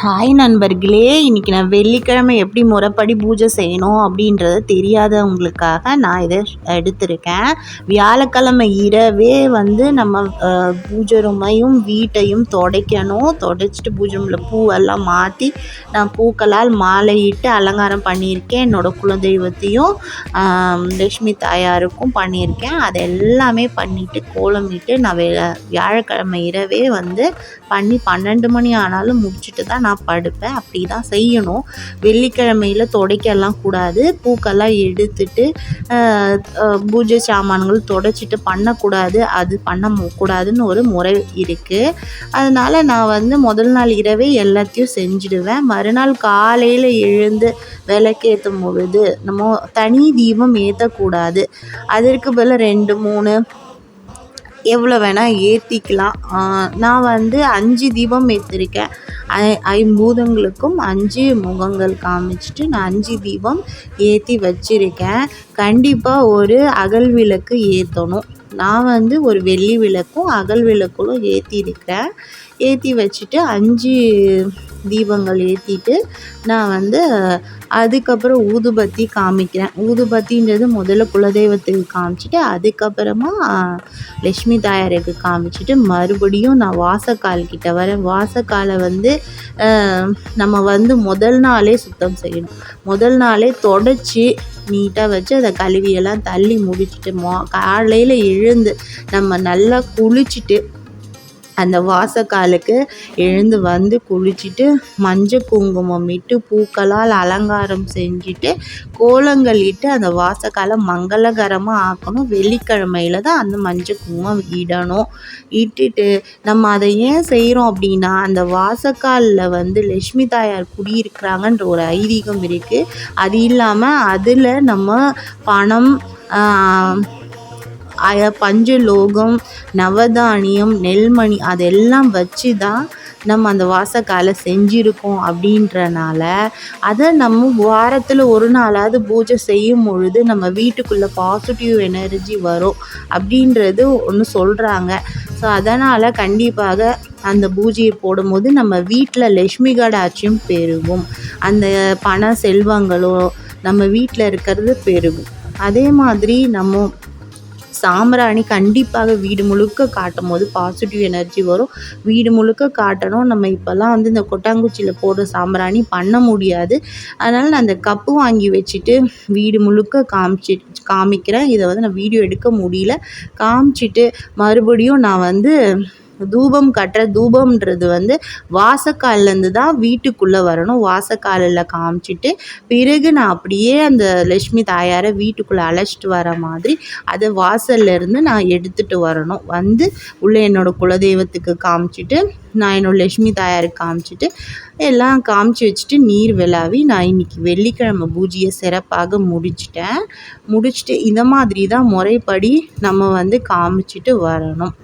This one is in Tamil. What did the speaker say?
ஹாய் நண்பர்களே இன்றைக்கி நான் வெள்ளிக்கிழமை எப்படி முறைப்படி பூஜை செய்யணும் அப்படின்றது தெரியாதவங்களுக்காக நான் இதை எடுத்திருக்கேன். வியாழக்கிழமை இரவே வந்து நம்ம பூஜை ரூமையும் வீட்டையும் துடைக்கணும். துடைச்சிட்டு பூஜை ரூமில் பூவெல்லாம் மாற்றி நான் பூக்களால் மாலையிட்டு அலங்காரம் பண்ணியிருக்கேன். என்னோடய குலதெய்வத்தையும் லக்ஷ்மி தாயாருக்கும் பண்ணியிருக்கேன். அதை எல்லாமே பண்ணிவிட்டு கோலமிட்டு நான் வியாழக்கிழமை இரவே வந்து பண்ணி பன்னெண்டு மணி ஆனாலும் முடிச்சுட்டு தான் நான் படுப்பேன். அப்படி தான் செய்யணும். வெள்ளிக்கிழமையில் துடைக்கலாம் கூடாது. பூக்கெல்லாம் எடுத்துட்டு பூஜை சாமான்கள் துடைச்சிட்டு பண்ணக்கூடாது. அது பண்ண கூடாதுன்னு ஒரு முறை இருக்குது அதனால் நான் வந்து முதல் நாள் இரவே எல்லாத்தையும் செஞ்சுடுவேன். மறுநாள் காலையில் எழுந்து விளக்கேற்றும் பொழுது நம்ம தனி தீபம் ஏற்றக்கூடாது அதற்கு பதில் ரெண்டு மூணு எவ்வளோ வேணால் ஏற்றிக்கலாம் நான் வந்து அஞ்சு தீபம் ஏற்றிருக்கேன் ஐ ஐம்பூதங்களுக்கும் அஞ்சு முகங்கள் காமிச்சிட்டு நான் அஞ்சு தீபம் ஏற்றி வச்சுருக்கேன். கண்டிப்பாக ஒரு அகல் விளக்கு ஏற்றணும் நான் வந்து ஒரு வெள்ளி விளக்கும் அகல் விளக்கும் ஏற்றிருக்கேன் ஏற்றி வச்சுட்டு அஞ்சு தீபங்கள் ஏற்றிட்டு நான் வந்து அதுக்கப்புறம் ஊதுபத்தி காமிக்கிறேன். ஊதுபத்தின்றது முதல்ல குலதெய்வத்துக்கு காமிச்சிட்டு அதுக்கப்புறமா லக்ஷ்மி தாயாருக்கு காமிச்சிட்டு மறுபடியும் நான் வாசக்கால் கிட்ட வரேன். வாசக்காலை வந்து நம்ம வந்து முதல் நாளே சுத்தம் செய்யணும். முதல் நாளே தொடச்சி நீட்டாக வச்சு அதை கழுவியெல்லாம் தள்ளி முடிச்சுட்டு மோ காலையில் எழுந்து நம்ம நல்லா குளிச்சுட்டு அந்த வாசக்காலுக்கு எழுந்து வந்து குளிச்சுட்டு மஞ்சள் குங்குமம் இட்டு பூக்களால் அலங்காரம் செஞ்சுட்டு கோலங்கள் இட்டு அந்த வாசக்காலை மங்களகரமாக ஆக்கணும். வெள்ளிக்கிழமையில தான் அந்த மஞ்சள் குங்குமம் இடணும். இட்டுட்டு நம்ம அதை ஏன் செய்கிறோம் அப்படின்னா அந்த வாசக்காலில் வந்து லக்ஷ்மி தாயார் குடியிருக்கிறாங்கன்ற ஒரு ஐதீகம் இருக்குது அது இல்லாமல் அதில் நம்ம பணம் பஞ்சலோகம் நவதானியம் நெல்மணி அதெல்லாம் வச்சு தான் நம்ம அந்த வாசக்காலை செஞ்சுருக்கோம் அப்படின்றனால அதை நம்ம வாரத்தில் ஒரு நாளாவது பூஜை செய்யும் பொழுது நம்ம வீட்டுக்குள்ளே பாசிட்டிவ் எனர்ஜி வரும் அப்படின்றது ஒன்று சொல்கிறாங்க ஸோ அதனால் கண்டிப்பாக அந்த பூஜையை போடும்போது நம்ம வீட்டில் லக்ஷ்மி கடாட்சியும் பெருகும். அந்த பண செல்வங்களும் நம்ம வீட்டில் இருக்கிறது பெருகும். அதே மாதிரி நம்ம சாம்பிராணி கண்டிப்பாக வீடு முழுக்க காட்டும் போது பாசிட்டிவ் எனர்ஜி வரும். வீடு முழுக்க காட்டணும். நம்ம இப்போல்லாம் வந்து இந்த கொட்டாங்குச்சியில் போடுற சாம்பிராணி பண்ண முடியாது. அதனால் நான் அந்த கப்பு வாங்கி வச்சுட்டு வீடு முழுக்க காமிச்சி காமிக்கிறேன். இதை வந்து நான் வீடியோ எடுக்க முடியல. காமிச்சிட்டு மறுபடியும் நான் வந்து தூபம் கட்டுற தூபம்ன்றது வந்து வாசக்கால்லேருந்து தான் வீட்டுக்குள்ளே வரணும். வாசக்காலில் காமிச்சிட்டு பிறகு நான் அப்படியே அந்த லக்ஷ்மி தாயாரை வீட்டுக்குள்ளே அழைச்சிட்டு வர மாதிரி அதை வாசல்லேருந்து நான் எடுத்துகிட்டு வரணும். வந்து உள்ளே என்னோடய குலதெய்வத்துக்கு காமிச்சிட்டு நான் என்னோடய லக்ஷ்மி தாயாருக்கு காமிச்சிட்டு எல்லாம் காமிச்சு வச்சுட்டு நீர் விளாவி நான் இன்றைக்கி வெள்ளிக்கிழமை பூஜையை சிறப்பாக முடிச்சிட்டேன். முடிச்சுட்டு இந்த மாதிரி தான் முறைப்படி நம்ம வந்து காமிச்சிட்டு வரணும்.